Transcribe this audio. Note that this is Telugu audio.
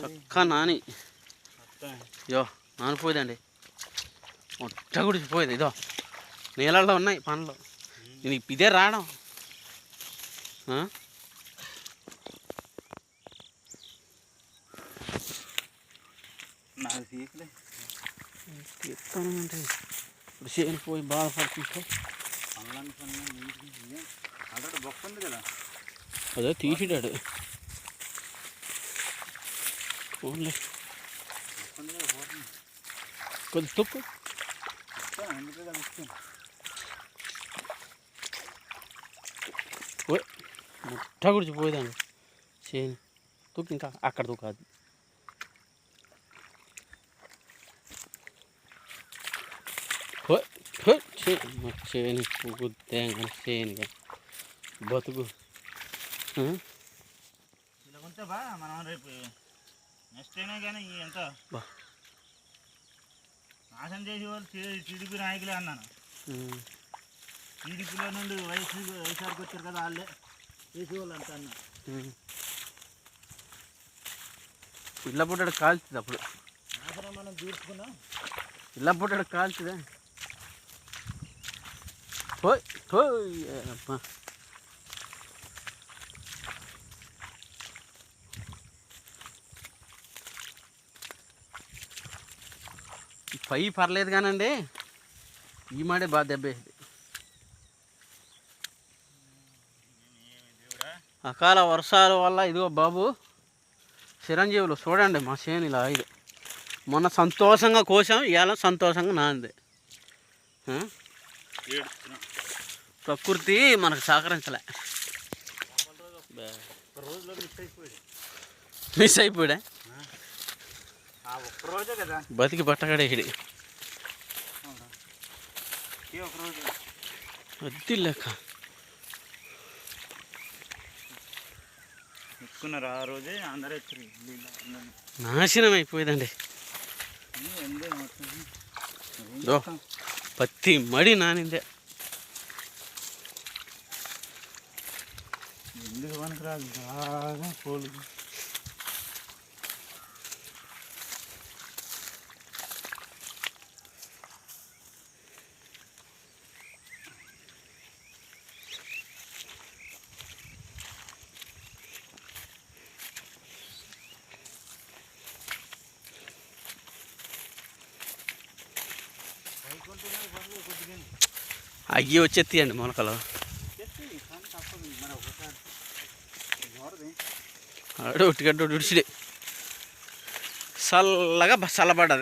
చక్క నాని. యో నానిపోయిందండి మొట్ట గుడిచిపోయేది ఇదో. నీళ్ళల్లో ఉన్నాయి పనులు నీకు ఇదే రావడం. తీస్తానంటే ఇప్పుడు చేను పోయి బాధపడుతుంటే పనులు ఆల్రెడీ బొక్క ఉంది కదా. అదే తీసిడాడు ఓన్లీ బొక్క ఉంది కదా పోతుంది కొద్ది తొక్కు ఇస్తాను అందుకే కదా ఇస్తాను ఓయ్ ముట్ట గుడిచిపోయేదాన్ని చేను తొక్కు ఇంకా అక్కడ తొక్కాదు ఓయ్, ఓయ్, చే మా చేను పువ్వుద్దే చేనుగా బతుకు ఆ? ఇలా కొంచెం బా మనం రేపు నెక్స్ట్ అయినా కానీ ఎంత బా. నాశనం చేసే వాళ్ళు టీడీపీ నాయకులే అన్నాను. టీడీపీలో నుండి వైసీ వైఎస్ఆర్కి వచ్చారు కదా వాళ్ళే చేసే వాళ్ళు అంత అన్న. ఇళ్ళ పుట్టాడు కాల్చింది అప్పుడు మనం తీర్చుకున్నాం ఇళ్ళ పుట్టాడు కాల్చిదే హోయ్ హోయ్ అబ్బా. పై పర్లేదు కానండి. ఈ మాడే బాగా దెబ్బేసింది అకాల వర్షాల వల్ల ఇదిగో బాబు చిరంజీవులు చూడండి మా చేను ఇలా ఇది. మొన్న సంతోషంగా కోసాం ఇవాళ సంతోషంగా నాంది. ప్రకృతి మనకు సహకరించలే. మిస్ అయిపోయాడు మిస్ అయిపోయాడా ఆ ఒక్క రోజే కదా బతికి రోజు? వద్దు లెక్క ఎక్కున్నారు ఆ రోజే? అందరూ. నాశనం అయిపోయిందండి? పత్తి మడి నానిందే. ఎందుకు పనికిరాదు? బాగా పోలు అయ్యి వచ్చేస్తాయండి మొలకలు. తప్పదు మరి ఆడు చల్లగా చల్లబడ్డది.